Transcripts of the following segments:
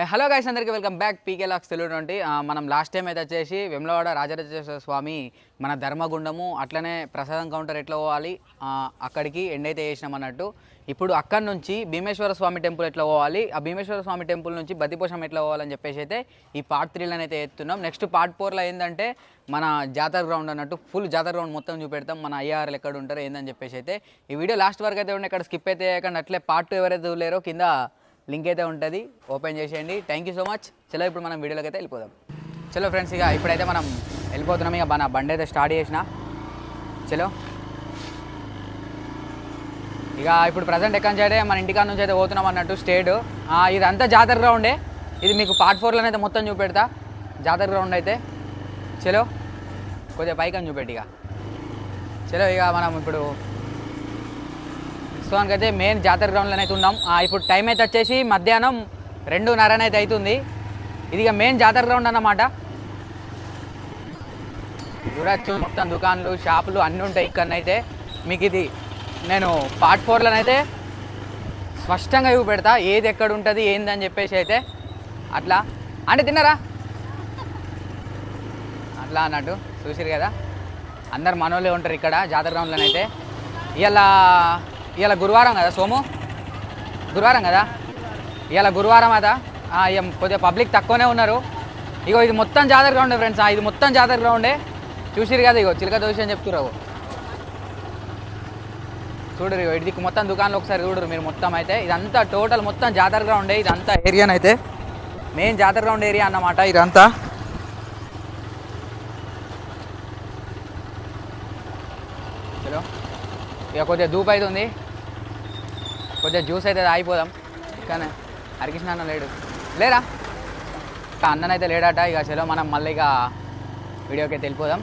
Eh, hello guys అందరికీ welcome back PK lakhs తెలుగుటువంటి మనం లాస్ట్ టైం అయితే వచ్చేసి వెమ్లవాడ రాజరాజేశ్వర స్వామి మన ధర్మగుండము అట్లనే ప్రసాదం కౌంటర్ ఎట్లా పోవాలి? Ah, అక్కడికి ఎండ్ అయితే చేసినాం అన్నట్టు. ఇప్పుడు అక్కడి నుంచి భీమేశ్వర స్వామి టెంపుల్ ఎట్లా పోవాలి? ఆ భీమేశ్వర స్వామి టెంపుల్ నుంచి బతిపోషం ఎట్లా పోవాలని చెప్పేసి అయితే ఈ పార్ట్ త్రీలను అయితే ఎత్తున్నాం. నెక్స్ట్ పార్ట్ ఫోర్లో ఏంటంటే మన జాతర గ్రౌండ్ అన్నట్టు ఫుల్ జాతర గ్రౌండ్ మొత్తం చూపెడతాం. మన ఐఆర్ఎల్ ఎక్కడ ఉంటారో ఏందని చెప్పేసి అయితే ఈ వీడియో లాస్ట్ వరకు అయితే ఉండే ఇక్కడ స్కిప్ అయితే అట్లే పార్ట్ టూ ఎవరైతే లేరో కింద లింక్ అయితే ఉంటుంది. ఓపెన్ చేసేయండి. థ్యాంక్ యూ సో మచ్ చలో ఇప్పుడు మనం వీడియోలోకి అయితే వెళ్ళిపోదాం. చలో ఫ్రెండ్స్ ఇక ఇప్పుడైతే మనం వెళ్ళిపోతున్నాం. ఇక మన బండి అయితే స్టార్ట్ చేసిన. చలో. ఇక ఇప్పుడు ప్రజెంట్ ఎక్కడి నుంచి అయితే మన ఇంటికాడ నుంచి అయితే పోతున్నాం అన్నట్టు స్టేట్ ఇదంతా జాతర గ్రౌండే ఇది మీకు పార్ట్ ఫోర్లోనే అయితే మొత్తం చూపెడతా. జాతర గ్రౌండ్ అయితే. చలో. కొద్దిగా పైకని అని చూపెట్టి ఇక. చలో ఇక మనం ఇప్పుడు ప్రస్తుతానికి అయితే మెయిన్ జాతర గ్రౌండ్లో అయితే ఉన్నాం. ఇప్పుడు టైం అయితే వచ్చేసి మధ్యాహ్నం రెండున్నర అయితే అవుతుంది ఇది ఇక మెయిన్ జాతర గ్రౌండ్ అన్నమాట. చూడచ్చు మొత్తం దుకాన్లు షాపులు అన్నీ ఉంటాయి ఇక్కడనైతే. మీకు ఇది నేను పార్ట్ ఫోర్లోనైతే స్పష్టంగా చూపెడతా. ఏది ఎక్కడ ఉంటుంది ఏంది అని చెప్పేసి అయితే అట్లా. అంటే తిన్నారా? అట్లా అన్నట్టు చూసిరు కదా. అందరు మనోళ్ళే ఉంటారు ఇక్కడ జాతర గ్రౌండ్లోనైతే ఇలా ఇవాళ గురువారం కదా సోము? గురువారం కదా? ఇవాళ గురువారం అదా? ఇక కొద్దిగా పబ్లిక్ తక్కువనే ఉన్నారు. ఇగో ఇది మొత్తం జాతర గ్రౌండే ఫ్రెండ్స్? ఇది మొత్తం జాతర గ్రౌండే. చూసిరు కదా ఇగో చిలక దోషి అని చెప్తున్నారు చూడరు ఇగో ఇటుదిక్కు మొత్తం దుకాణంలో ఒకసారి చూడరు మీరు మొత్తం అయితే. ఇదంతా టోటల్ మొత్తం జాతర గ్రౌండే ఇదంతా ఏరియానైతే మెయిన్ జాతర గ్రౌండ్ ఏరియా అన్నమాట ఇదంతా. హలో? ఇక కొద్దిగా ధూప్ అయితే కొంచెం జ్యూస్ అయితే ఆగిపోదాం కానీ హరికృష్ణ అన్న లేడు. లేరా? ఇక అన్ననైతే లేడట. ఇక సెలవు మనం మళ్ళీ ఇక వీడియోకి అయితే వెళ్ళిపోదాం.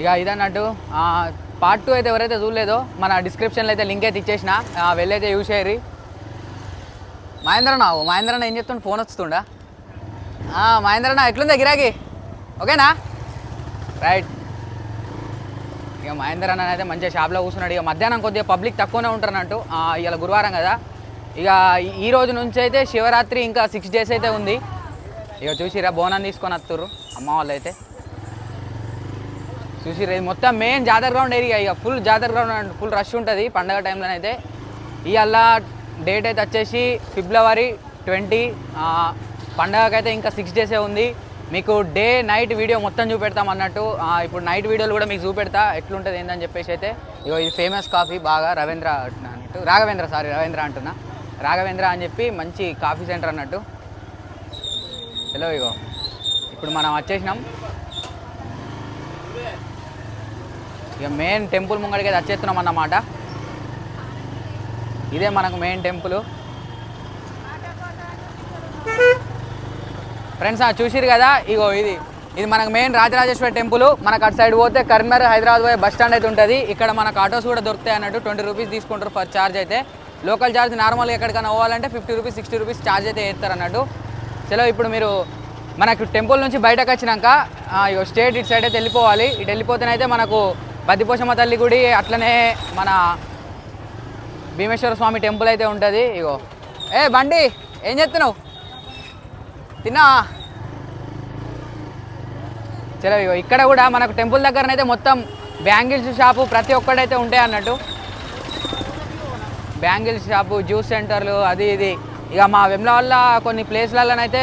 ఇక ఇదన్నట్టు పార్ట్ టూ అయితే ఎవరైతే చూడలేదో మన డిస్క్రిప్షన్లో అయితే లింక్ అయితే ఇచ్చేసిన. వెళ్ళైతే యూజ్ చేయరు మహేంద్రనా ఓ మహేంద్రన్న ఏం చెప్తుండు ఫోన్ వస్తుండా ఆ, మహేంద్రన్న ఎట్లుందా గిరాకీ? ఓకేనా? రైట్ ఇక మహేందర్ అన్న అయితే మంచిగా షాప్లో కూర్చున్నాడు. ఇక మధ్యాహ్నం కొద్దిగా పబ్లిక్ తక్కువనే ఉంటారన్నట్టు ఇవాళ గురువారం కదా. ఇక ఈ- ఈ రోజు నుంచి అయితే శివరాత్రి ఇంకా సిక్స్ డేస్ అయితే ఉంది. ఇక చూసిరా బోనం తీసుకొని వస్తుర్రు అమ్మ వాళ్ళు అయితే చూసిరా ఇది మొత్తం మెయిన్ జాతర గ్రౌండ్ ఏరియా ఇక. ఫుల్ జాతర గ్రౌండ్ ఫుల్ రష్ ఉంటుంది పండగ టైంలో అయితే ఇవాళ డేట్ అయితే వచ్చేసి ఫిబ్రవరి ట్వంటీ పండగకైతే ఇంకా సిక్స్ డేసే ఉంది. మీకు డే నైట్ వీడియో మొత్తం చూపెడతాం అన్నట్టు. ఇప్పుడు నైట్ వీడియోలు కూడా మీకు చూపెడతా. ఎట్లుంటుంది ఏందని చెప్పేసి అయితే ఇగో ఇది ఫేమస్ కాఫీ బాగా రవీంద్ర అన్నట్టు. రాఘవేంద్ర సారీ రవీంద్ర అంటున్నా. రాఘవేంద్ర అని చెప్పి మంచి కాఫీ సెంటర్ అన్నట్టు. హలో ఇగో. ఇప్పుడు మనం వచ్చేసినాం. ఇక మెయిన్ టెంపుల్ ముంగడికి అయితే వచ్చేస్తున్నాం అన్నమాట. ఇదే మనకు మెయిన్ టెంపుల్ ఫ్రెండ్స్ చూసిరు కదా? ఇగో ఇది. ఇది మనకు మెయిన్ రాజరాజేశ్వర టెంపుల్. మనకు అటు సైడ్ పోతే కరీంనగర్ హైదరాబాద్ పోయే బస్ స్టాండ్ అయితే ఉంటుంది. ఇక్కడ మనకు ఆటోస్ కూడా దొరుకుతాయి అన్నట్టు ట్వంటీ రూపీస్ తీసుకుంటారు ఫర్ ఛార్జ్ అయితే. లోకల్ ఛార్జ్ నార్మల్గా ఎక్కడికైనా పోవాలంటే fifty rupees sixty rupees charge అయితే వేస్తారు అన్నట్టు. చలో ఇప్పుడు మీరు మనకు టెంపుల్ నుంచి బయటకు వచ్చినాక ఇగో స్టేట్ ఇటు సైడ్ అయితే వెళ్ళిపోవాలి. ఇటు వెళ్ళిపోతేనైతే మనకు బద్దిపోషమ్మ తల్లి గుడి అట్లనే మన భీమేశ్వర స్వామి టెంపుల్ అయితే ఉంటుంది. ఇగో. ఏ బండి ఏం చెప్తున్నావు తిన్నా. చలో ఇగో ఇక్కడ కూడా మనకు టెంపుల్ దగ్గరనైతే మొత్తం బ్యాంగిల్స్ షాపు ప్రతి ఒక్కడైతే ఉంటాయి అన్నట్టు. బ్యాంగిల్స్ షాపు జ్యూస్ సెంటర్లు అది ఇది. ఇక మా వెమ్ల వల్ల కొన్ని ప్లేస్లలోనైతే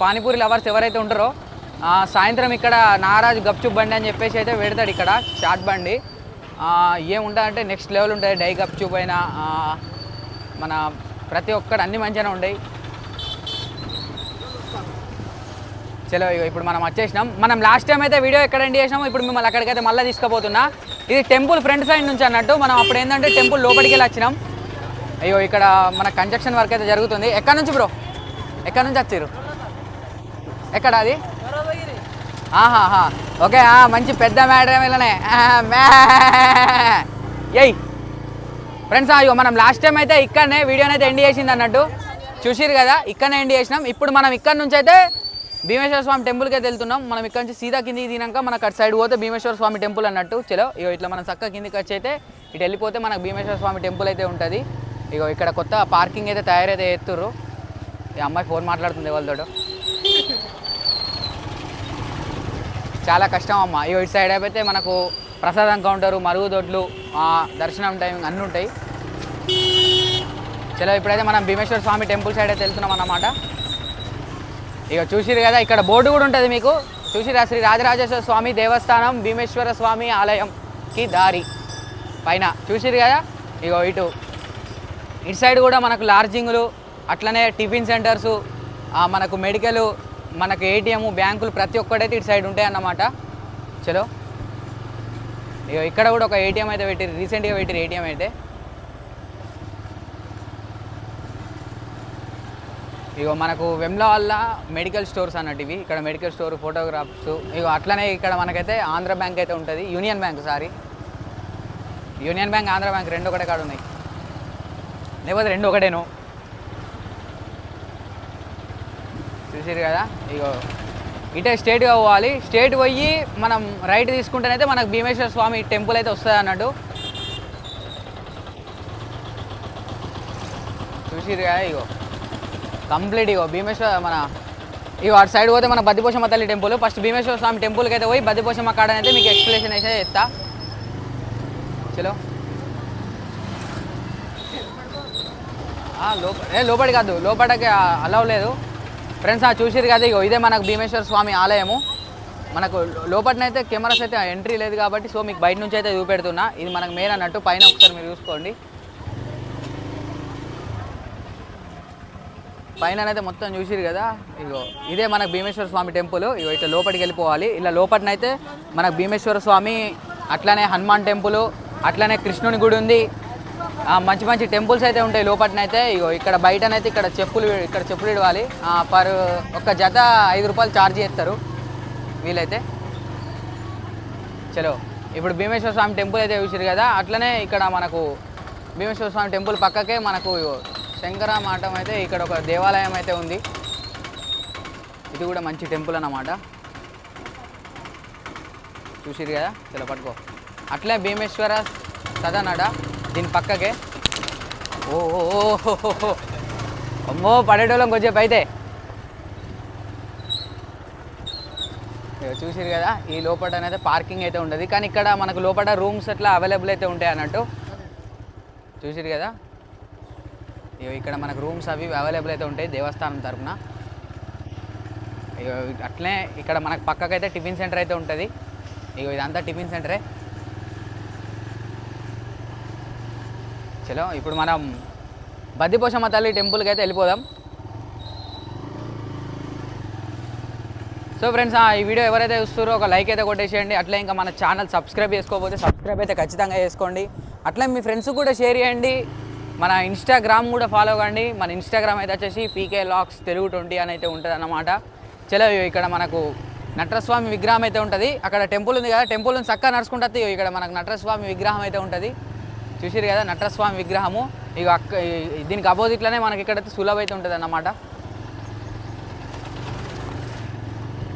పానీపూరి లవర్స్ ఎవరైతే ఉంటారో సాయంత్రం ఇక్కడ నారాజ్ గప్చుప్ బండి అని చెప్పేసి అయితే పెడతాడు ఇక్కడ షార్ట్ బండి. ఆ, ఏముంటుందంటే నెక్స్ట్ లెవెల్ ఉంటుంది డై గప్చుప్ అయినా మన ప్రతి ఒక్కడు అన్ని మంచిగానే ఉండేవి చలో ఇగో ఇప్పుడు మనం వచ్చేసినాం. మనం లాస్ట్ టైం అయితే వీడియో ఎక్కడ ఎండ్ చేసినాము ఇప్పుడు మిమ్మల్ని అక్కడికైతే మళ్ళీ తీసుకుపోతున్నా. ఇది టెంపుల్ ఫ్రంట్ సైడ్ నుంచి అన్నట్టు మనం అప్పుడు ఏంటంటే టెంపుల్ లోపలికి వెళ్ళి వచ్చినాం. అయ్యో ఇక్కడ మన కన్స్ట్రక్షన్ వర్క్ అయితే జరుగుతుంది. ఎక్కడి నుంచి బ్రో ఎక్కడి నుంచి వచ్చారు? ఎక్కడ అది? ఆహాహా ఓకే ఆ, మంచి పెద్ద మేడం వెళ్ళనే ఎయ్ ఫ్రెండ్స్ అయ్యో మనం లాస్ట్ టైం అయితే ఇక్కడనే వీడియోనైతే ఎండ్ చేసింది అన్నట్టు. చూసిరు కదా ఇక్కడనే ఎండ్ చేసినాం. ఇప్పుడు మనం ఇక్కడ నుంచి అయితే భీమేశ్వర స్వామి టెంపుల్కి అయితే వెళ్తున్నాం. మనం ఇక్కడ నుంచి సీదా కిందికి తినాక మనకు అటు సైడ్ పోతే భీమేశ్వర స్వామి టెంపుల్ అన్నట్టు. చలో ఇగో ఇట్లా మనం చక్క కిందికి వచ్చి అయితే ఇటు వెళ్ళిపోతే మనకు భీమేశ్వర స్వామి టెంపుల్ అయితే ఉంటుంది. ఇగో ఇక్కడ కొత్త పార్కింగ్ అయితే తయారైతే ఎత్తుర్రు. ఈ అమ్మాయి ఫోన్ మాట్లాడుతుంది వాళ్ళతో చాలా కష్టం అమ్మ. ఇగో ఇటు సైడ్ అయిపోతే మనకు ప్రసాదం కౌంటరు మరుగుదొడ్లు దర్శనం టైమింగ్ అన్నీ ఉంటాయి. చలో ఇప్పుడైతే మనం భీమేశ్వర స్వామి టెంపుల్ సైడ్ అయితే వెళ్తున్నాం అన్నమాట. ఇక చూసిరు కదా ఇక్కడ బోర్డు కూడా ఉంటుంది మీకు. చూసిరా శ్రీ రాజరాజేశ్వర స్వామి దేవస్థానం భీమేశ్వర స్వామి ఆలయంకి దారి. పైన చూసిరు కదా ఇగో ఇటు. ఇటు సైడ్ కూడా మనకు లార్జింగ్లు అట్లనే టిఫిన్ సెంటర్సు మనకు మెడికల్ మనకు ఏటీఎం బ్యాంకులు ప్రతి ఒక్కటైతే ఇటు సైడ్ ఉంటాయి అన్నమాట చలో. ఇగో ఇక్కడ కూడా ఒక ఏటీఎం అయితే పెట్టి రీసెంట్గా పెట్టిరు ఏటీఎం అయితే. ఇగో మనకు వెమ్లా వల్ల మెడికల్ స్టోర్స్ అన్నట్టు ఇవి ఇక్కడ మెడికల్ స్టోర్ ఫోటోగ్రాఫ్స్ ఇగో అట్లనే ఇక్కడ మనకైతే ఆంధ్ర బ్యాంక్ అయితే ఉంటుంది. Union bank sorry union bank Andhra bank రెండు ఒకటే కాడ ఉన్నాయి. లేకపోతే రెండు ఒకటేను. చూసారు కదా? ఇగో ఇటే స్టేట్గా పోవాలి. స్టేట్ పోయి మనం రైట్ తీసుకుంటేనైతే మనకు భీమేశ్వర స్వామి టెంపుల్ అయితే వస్తుంది అన్నట్టు. చూసిరు కదా ఇగో? కంప్లీట్ ఇగో భీమేశ్వర మన ఇగో అటు సైడ్ పోతే మన బద్దిపోషమ్మ తల్లి టెంపుల్ ఫస్ట్ భీమేశ్వర స్వామి టెంపుల్కి అయితే పోయి బద్దిపోషమ్మ కాడ అయితే మీకు ఎక్స్ప్లెనేషన్ అయితే చెప్తా. చలో. లోప ఏ లోపలి కాదు లోపలికి అలవ్ లేదు. ఫ్రెండ్స్ ఆ చూసిరు కదా ఇగో ఇదే మనకు భీమేశ్వర స్వామి ఆలయము. మనకు లోపలనైతే కెమెరాస్ అయితే ఎంట్రీ లేదు కాబట్టి సో మీకు బయట నుంచి అయితే చూపెడుతున్నా. ఇది మనకు మెయిన్ అన్నట్టు పైన ఒకసారి మీరు చూసుకోండి. పైన అయితే మొత్తం చూసిరు కదా? ఇగో ఇదే మనకు భీమేశ్వర స్వామి టెంపుల్. ఇగో ఇట్లా లోపలికి వెళ్ళిపోవాలి. ఇలా లోపలనైతే మనకు భీమేశ్వర స్వామి అట్లనే హనుమాన్ టెంపుల్ అట్లనే కృష్ణుని గుడి ఉంది. మంచి మంచి టెంపుల్స్ అయితే ఉంటాయి లోపలనైతే ఇగో ఇక్కడ బయటనైతే ఇక్కడ చెప్పులు ఇక్కడ చెప్పులు ఇవ్వాలి పర్ ఒక జత ఐదు రూపాయలు ఛార్జ్ చేస్తారు వీలైతే. చలో ఇప్పుడు భీమేశ్వర స్వామి టెంపుల్ అయితే చూసారు కదా? అట్లనే ఇక్కడ మనకు భీమేశ్వర స్వామి టెంపుల్ పక్కకే మనకు శంకర మాటం అయితే ఇక్కడ ఒక దేవాలయం అయితే ఉంది. ఇది కూడా మంచి టెంపుల్ అన్నమాట. చూసిరు కదా? ఇలా పట్టుకో. అట్లే భీమేశ్వర సదనడ దీని పక్కకే. ఓ ఓ, అమ్మో పడేటోళ్ళం కొంచెం అయితే. చూసిరు కదా? ఈ లోపల అయితే పార్కింగ్ అయితే ఉండదు. కానీ ఇక్కడ మనకు లోపల రూమ్స్ అట్లా అవైలబుల్ అయితే ఉంటాయి అన్నట్టు. చూసిరు కదా? ఇక్కడ మనకు రూమ్స్ అవి అవైలబుల్ అయితే ఉంటాయి దేవస్థానం తరపున. ఇగో అట్లనే ఇక్కడ మనకు పక్కకైతే టిఫిన్ సెంటర్ అయితే ఉంటుంది. ఇగో ఇదంతా టిఫిన్ సెంటరే. చలో ఇప్పుడు మనం బద్దిపోషమ్మ తల్లి టెంపుల్కి అయితే వెళ్ళిపోదాం. సో ఫ్రెండ్స్ ఈ వీడియో ఎవరైతే చూస్తారో ఒక లైక్ అయితే కొట్టేసేయండి. అట్లే ఇంకా మన ఛానల్ సబ్స్క్రైబ్ చేసుకోకపోతే సబ్స్క్రైబ్ అయితే ఖచ్చితంగా చేసుకోండి. అట్లే మీ ఫ్రెండ్స్ కూడా షేర్ చేయండి. మన ఇన్స్టాగ్రామ్ కూడా ఫాలో కండి. మన ఇన్స్టాగ్రామ్ అయితే వచ్చేసి పీకే లాక్స్ తెలుగు ట్వంటీ అని అయితే ఉంటుంది అన్నమాట చలో ఇక్కడ మనకు నటరస్వామి విగ్రహం అయితే ఉంటుంది. అక్కడ టెంపుల్ ఉంది కదా టెంపుల్ నుంచి చక్కగా నడుచుకుంటుంది. ఇగో ఇక్కడ మనకు నటరస్వామి విగ్రహం అయితే ఉంటుంది. చూసిరు కదా నటరస్వామి విగ్రహము. ఇక అక్క దీనికి అపోజిట్లోనే మనకి ఇక్కడైతే సులభ అయితే ఉంటుంది అన్నమాట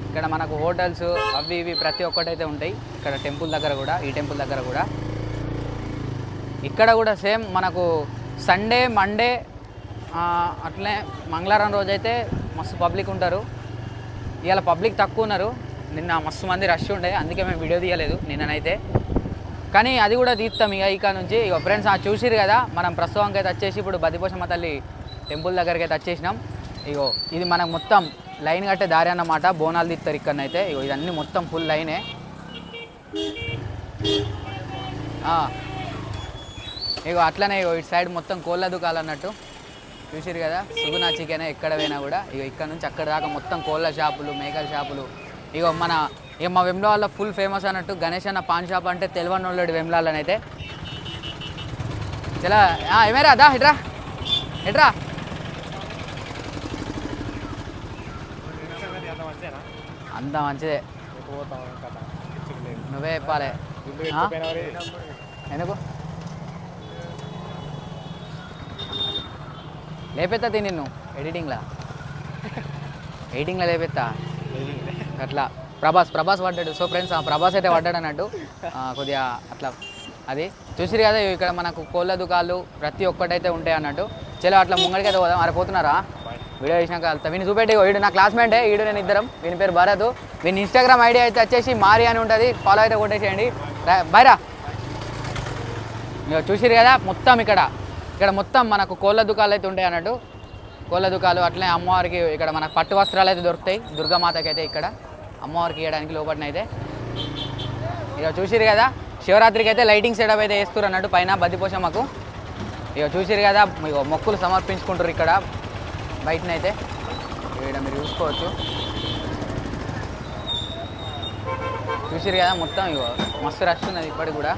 ఇక్కడ మనకు హోటల్స్ అవి ఇవి ప్రతి ఒక్కటైతే ఉంటాయి. ఇక్కడ టెంపుల్ దగ్గర కూడా ఈ టెంపుల్ దగ్గర కూడా. ఇక్కడ కూడా సేమ్ మనకు సండే మండే అట్లే అట్లనే మంగళవారం రోజు అయితే మస్తు పబ్లిక్ ఉంటారు. ఇవాళ పబ్లిక్ తక్కువ ఉన్నారు. నిన్న మస్తు మంది రష్ ఉండే అందుకే మేము వీడియో తీయలేదు నిన్ననైతే. కానీ అది కూడా తీస్తాం ఇక ఇక నుంచి. ఇక ఫ్రెండ్స్ ఆ చూసిరు కదా మనం ప్రస్తుతానికి అయితే వచ్చేసి ఇప్పుడు బదిపోషమ్మ తల్లి టెంపుల్ దగ్గరికి అయితే వచ్చేసినాం. ఇగో ఇది మనకు మొత్తం లైన్ కట్టే దారి అన్నమాట. బోనాలు తీస్తారు ఇక్కడనైతే. ఇగో ఇదన్నీ మొత్తం ఫుల్ లైనే. ఇగో అట్లనే ఇగో ఇటు సైడ్ మొత్తం కోళ్ళ దుకాలన్నట్టు చూసిరు కదా? సుగునా చికెన్ ఎక్కడ పోయినా కూడా ఇగో ఇక్కడ నుంచి అక్కడ దాకా మొత్తం కోళ్ళ షాపులు మేకల షాపులు. ఇగో మన ఇక మా వెమ్లాల్లో ఫుల్ ఫేమస్ అన్నట్టు గణేష్ అన్న పాన్ షాప్ అంటే తెలివని వాళ్ళడు వెమ్లాలనైతే చలా ఏమేరా దా ఇట్రా ఎట్రా అంత మంచిదే. నువ్వే చెప్పాలి. ఎందుకు? లేపెత్తా తిని నిన్ను. ఎడిటింగ్లా ఎడిటింగ్లో లేపెత్తా. అట్లా. ప్రభాస్ ప్రభాస్ పడ్డాడు. సో ఫ్రెండ్స్ ఆ ప్రభాస్ అయితే పడ్డాడు అన్నట్టు. కొద్దిగా అట్లా. అది చూసిరు కదా ఇక్కడ మనకు కోళ్ళ దుకాళ్ళు ప్రతి ఒక్కటైతే ఉంటాయి అన్నట్టు. చలో అట్లా ముంగడికైతే పోదాం. అరే పోతున్నారా? వీడియో చేసినాక వెళ్తా. వీని చూపెట్టి వీడు నా క్లాస్మేటే వీడు నేను ఇద్దరం. వీని పేరు భరత్. వీని ఇన్స్టాగ్రామ్ ఐడి అయితే వచ్చేసి మారి అని ఉంటుంది. ఫాలో అయితే కొట్టేసేయండి. బైరా. చూసిరు కదా మొత్తం ఇక్కడ. ఇక్కడ మొత్తం మనకు కోళ్ళ దుకాణాలు అయితే ఉంటాయి అన్నట్టు. కోళ్ళ దుకాణాలు అట్లనే అమ్మవారికి ఇక్కడ మనకు పట్టు వస్త్రాలు అయితే దొరుకుతాయి. దుర్గామాతకి అయితే ఇక్కడ అమ్మవారికి ఇవ్వడానికి లోపలన అయితే. ఇక చూసిరు కదా శివరాత్రికి అయితే లైటింగ్ సెటప్ అయితే వేస్తారు అన్నట్టు పైన బద్దిపోషమ్మకు ఇక చూసిరు కదా మీకు మొక్కులు సమర్పించుకుంటారు ఇక్కడ. బయటనైతే ఇక్కడ మీరు చూసుకోవచ్చు. చూసిరు కదా మొత్తం ఇగో మస్తు రష్ ఉన్నది ఇప్పటికి కూడా.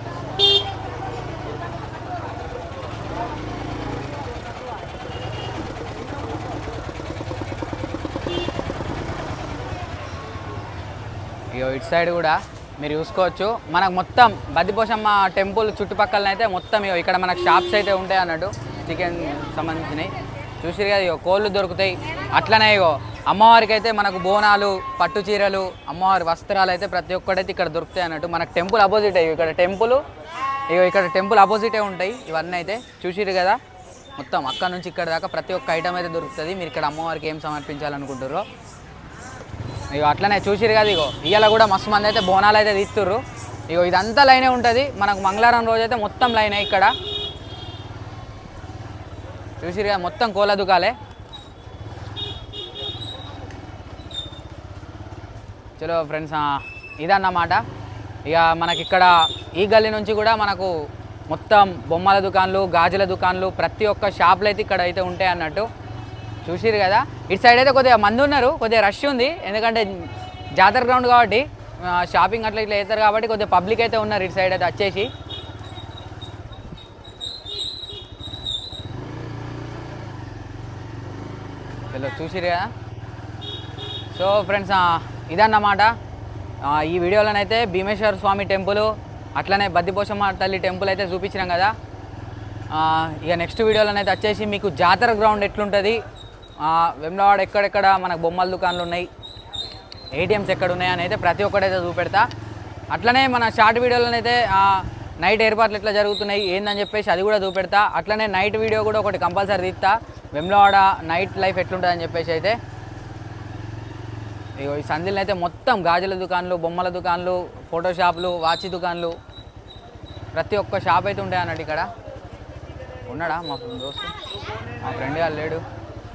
ఇగో ఇటు సైడ్ కూడా మీరు చూసుకోవచ్చు. మనకు మొత్తం బద్దిపోషమ్మ టెంపుల్ చుట్టుపక్కల అయితే మొత్తం ఇగో ఇక్కడ మనకు షాప్స్ అయితే ఉంటాయి అన్నట్టు చికెన్ సంబంధించినవి చూసిరు కదా ఇగో కోళ్ళు దొరుకుతాయి. అట్లనే ఇగో అమ్మవారికి అయితే మనకు బోనాలు పట్టు చీరలు అమ్మవారి వస్త్రాలు అయితే ప్రతి ఒక్కటైతే ఇక్కడ దొరుకుతాయి అన్నట్టు. మనకు టెంపుల్ అపోజిట్ అయ్యి ఇక్కడ టెంపుల్ ఇగో ఇక్కడ టెంపుల్ అపోజిటే ఉంటాయి. ఇవన్నీ అయితే చూసిరు కదా. మొత్తం అక్కడ నుంచి ఇక్కడ దాకా ప్రతి ఒక్క ఐటమ్ అయితే దొరుకుతుంది. మీరు ఇక్కడ అమ్మవారికి ఏం సమర్పించాలనుకుంటారో ఇగో అట్లనే చూసిరు కదా ఇగో. ఇవాళ కూడా మస్తు మంది అయితే బోనాలు అయితే తీస్తుర్రు. ఇగో ఇదంతా లైనే ఉంటుంది. మనకు మంగళవారం రోజు అయితే మొత్తం లైనే ఇక్కడ. చూసిరు కదా మొత్తం కోళ్ళ దుకాలే. చలో ఫ్రెండ్స్ ఇదన్నమాట. ఇక మనకి ఇక్కడ ఈ గల్లీ నుంచి కూడా మనకు మొత్తం బొమ్మల దుకాన్లు గాజుల దుకాన్లు ప్రతి ఒక్క షాపులు అయితే ఇక్కడ అయితే ఉంటాయి అన్నట్టు చూసిరు కదా? ఇటు సైడ్ అయితే కొద్దిగా మంది ఉన్నారు కొద్దిగా రష్ ఉంది. ఎందుకంటే జాతర గ్రౌండ్ కాబట్టి షాపింగ్ అట్లా ఇట్లా అవుతారు కాబట్టి కొద్దిగా పబ్లిక్ అయితే ఉన్నారు ఇటు సైడ్ అయితే వచ్చేసి. చలో చూసిరు కదా? సో ఫ్రెండ్స్ ఇదన్నమాట. ఈ వీడియోలోనైతే భీమేశ్వర స్వామి టెంపుల్ అట్లనే బద్దిపోషమ్మ తల్లి టెంపుల్ అయితే చూపించినాం కదా. ఇక నెక్స్ట్ వీడియోలోనైతే వచ్చేసి మీకు జాతర గ్రౌండ్ ఎట్లుంటుంది వెమ్లవాడ ఎక్కడెక్కడ మనకు బొమ్మల దుకాణాలు ఉన్నాయి? ఏటీఎంస్ ఎక్కడ ఉన్నాయి అని అయితే ప్రతి ఒక్కటైతే చూపెడతా. అట్లనే మన షార్ట్ వీడియోలోనైతే నైట్ ఏర్పాట్లు ఎట్లా జరుగుతున్నాయి. ఏందని చెప్పేసి అది కూడా చూపెడతా. అట్లనే నైట్ వీడియో కూడా ఒకటి కంపల్సరీ తీస్తా. వెమ్లవాడ నైట్ లైఫ్ ఎట్లుంటుందని చెప్పేసి అయితే ఇగో ఈ సంధిలో అయితే మొత్తం గాజుల దుకాన్లు బొమ్మల దుకాన్లు ఫోటో షాపులు దుకాన్లు ప్రతి ఒక్క షాప్ అయితే ఉంటాయి అన్నట్టు ఇక్కడ. ఉన్నాడా మా దోస్తు మా ఫ్రెండ్ వాళ్ళు లేడు.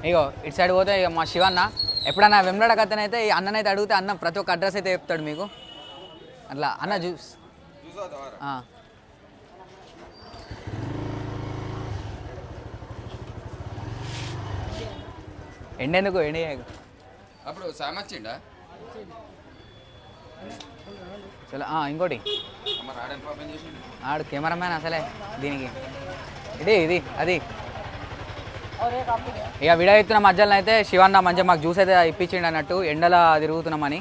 ఇగో ఇటు సైడ్ పోతే ఇక మా శివన్న ఎప్పుడన్నా వెంబడ కథనైతే ఈ అన్ననైతే అడిగితే అన్న ప్రతి ఒక్క అడ్రస్ అయితే చెప్తాడు మీకు. అట్లా అన్న జ్యూస్. ఎండెందుకు ఎండి అప్పుడు సామచ్చిండా చలో ఇంకోటి. ఆడు కెమెరామ్యాన్ అసలే దీనికి. ఇది ఇది అది. ఇక ఎత్తున్న మధ్యలో అయితే శివన్న మంచిగా మాకు జ్యూస్ అయితే ఇప్పించిండు అన్నట్టు ఎండలో తిరుగుతున్నామని.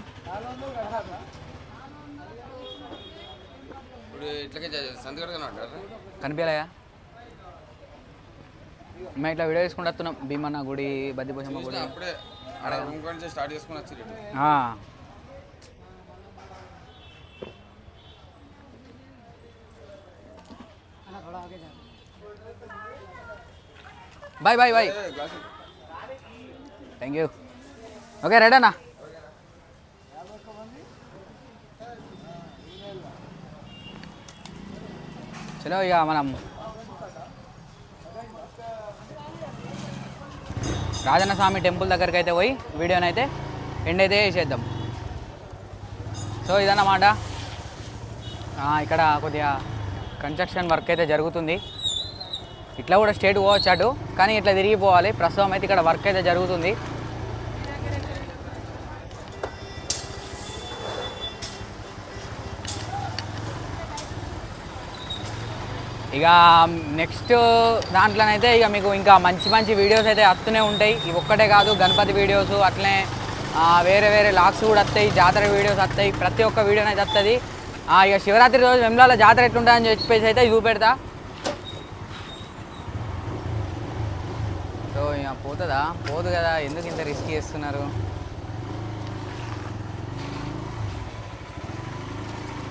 కనిపించలేదా? మేము ఇట్లా వీడియో తీసుకుంటూ వస్తున్నాం భీమన్న గుడి బద్దిపోసమ్మ గుడి. స్టార్ట్ చేసుకుని వచ్చి ఆ. Bye bye bye. Thank you okay ready చలో ఇక మనం రాజన్న స్వామి టెంపుల్ దగ్గరికి అయితే పోయి వీడియోని అయితే ఎండ్ అయితే చేసేద్దాం. సో ఇదన్నమాట. ఇక్కడ కొద్దిగా కన్స్ట్రక్షన్ వర్క్ అయితే జరుగుతుంది. ఇట్లా కూడా స్టేట్ పోవచ్చు అటు కానీ ఇట్లా తిరిగిపోవాలి ప్రస్తుతం అయితే ఇక్కడ వర్క్ అయితే జరుగుతుంది. ఇక నెక్స్ట్ దాంట్లోనైతే ఇక మీకు ఇంకా మంచి మంచి వీడియోస్ అయితే వస్తూనే ఉంటాయి. ఇవి ఒక్కటే కాదు గణపతి వీడియోస్ అట్లనే వేరే వేరే లాక్స్ కూడా వస్తాయి జాతర వీడియోస్ వస్తాయి. ప్రతి ఒక్క వీడియో అయితే వస్తుంది. ఇక శివరాత్రి రోజు వెమ్లాల జాతర ఎట్లుంటుందని చెప్పేసి అయితే చూపెడతా సో ఇక పోతుందా? పోదు కదా. ఎందుకు ఇంత రిస్క్ చేస్తున్నారు?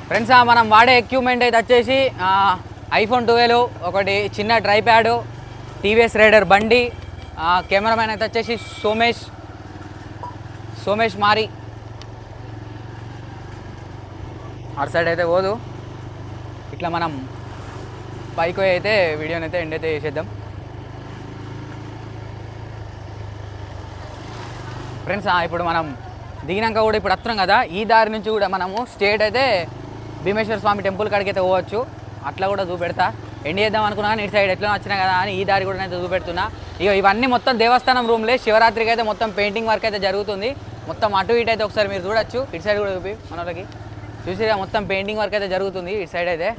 ఫ్రెండ్స్ మనం వాడే ఎక్విప్మెంట్ అయితే వచ్చేసి ఐఫోన్ ట్వెల్వ్ ఒకటి చిన్న ట్రైప్యాడ్ టీవీఎస్ రైడర్ బండి కెమెరామ్యాన్ అయితే వచ్చేసి సోమేష్ సోమేష్ మారి. అటు సైడ్ అయితే పోదు. ఇట్లా మనం పైకి అయితే వీడియోని అయితే ఎండ్ అయితే చేసేద్దాం. ఫ్రెండ్స్ ఇప్పుడు మనం దిగినాక కూడా ఇప్పుడు వస్తున్నాం కదా ఈ దారి నుంచి కూడా మనము స్టేట్ అయితే భీమేశ్వర స్వామి టెంపుల్ కాడికి అయితే పోవచ్చు. అట్లా కూడా చూపెడతా. ఎండ్ చేద్దాం అనుకున్నా కానీ ఇటు సైడ్ ఎట్లా వచ్చినా కదా అని ఈ దారి కూడా అయితే చూపెడుతున్నా. ఇక ఇవన్నీ మొత్తం దేవస్థానం రూమ్లే శివరాత్రికి అయితే మొత్తం పెయింటింగ్ వర్క్ అయితే జరుగుతుంది. మొత్తం అటు ఇటు అయితే ఒకసారి మీరు చూడొచ్చు. ఇటు సైడ్ కూడా చూపి మన వాళ్ళకి చూసి మొత్తం పెయింటింగ్ వర్క్ అయితే జరుగుతుంది ఇటు సైడ్ అయితే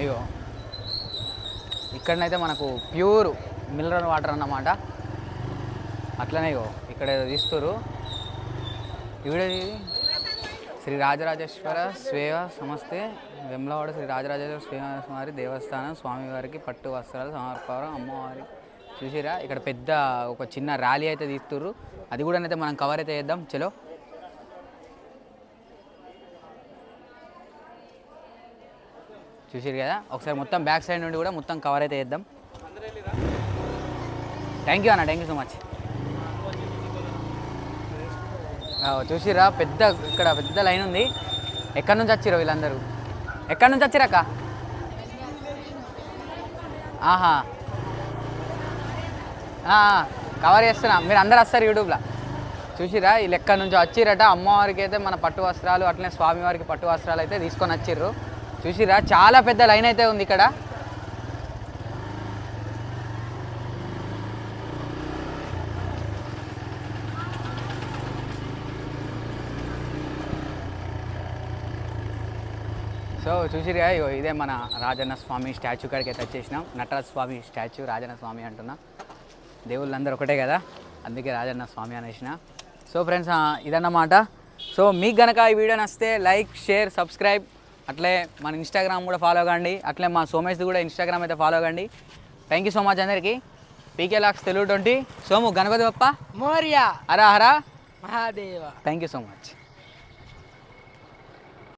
అయ్యో ఇక్కడనైతే మనకు ప్యూర్ మినరల్ వాటర్ అన్నమాట. అట్లనే ఇక్కడ తీస్తారు తీస్తురు ఇవిడేది? శ్రీ రాజరాజేశ్వర స్వేవ సమస్తే. వెమ్లవాడ శ్రీ రాజరాజేశ్వర స్వేవారి దేవస్థానం. స్వామివారికి పట్టు వస్త్రాలు సమర్పణం అమ్మవారి. చూసిరా? ఇక్కడ పెద్ద ఒక చిన్న ర్యాలీ అయితే తీస్తుర్రు. అది కూడా అయితే మనం కవర్ అయితే చేద్దాం. చలో. చూసారు కదా? ఒకసారి మొత్తం బ్యాక్ సైడ్ నుండి కూడా మొత్తం కవర్ అయితే చేద్దాం. థ్యాంక్ యూ అన్న థ్యాంక్ యూ సో మచ్ చూసిరా పెద్ద ఇక్కడ పెద్ద లైన్ ఉంది. ఎక్కడి నుంచి వచ్చిర్రు వీళ్ళందరూ? ఎక్కడి నుంచి వచ్చిరక్క ఆహా. కవర్ చేస్తున్నా. మీరు అందరు వస్తారు యూట్యూబ్లో. చూసిరా వీళ్ళు ఎక్కడి నుంచి వచ్చిరట అమ్మవారికి అయితే మన పట్టు వస్త్రాలు అట్లనే స్వామివారికి పట్టు వస్త్రాలు అయితే తీసుకొని వచ్చిర్రు. చూసిరా చాలా పెద్ద లైన్ అయితే ఉంది ఇక్కడ. సో చూసిరా ఇదే మన రాజన్న స్వామి స్టాచ్యూ కాడికి అయితే వచ్చేసినాం. నటరాజ స్వామి స్టాచ్యూ రాజన్న స్వామి అంటున్నా. దేవుళ్ళందరూ ఒకటే కదా అందుకే రాజన్న స్వామి అనేసిన. సో ఫ్రెండ్స్ ఇదన్నమాట. సో మీకు గనక ఈ వీడియో నచ్చితే లైక్ షేర్ సబ్స్క్రైబ్ అట్లే మన ఇన్స్టాగ్రామ్ కూడా ఫాలో కండి. అట్లే మా సోమేష్ది కూడా ఇన్స్టాగ్రామ్ అయితే ఫాలో కండి. థ్యాంక్ యూ సో మచ్ అందరికీ. PK lakhs Telugu twenty Somu Ganapati Bappa. Morya. Hara Hara. Mahadeva. Thank you so much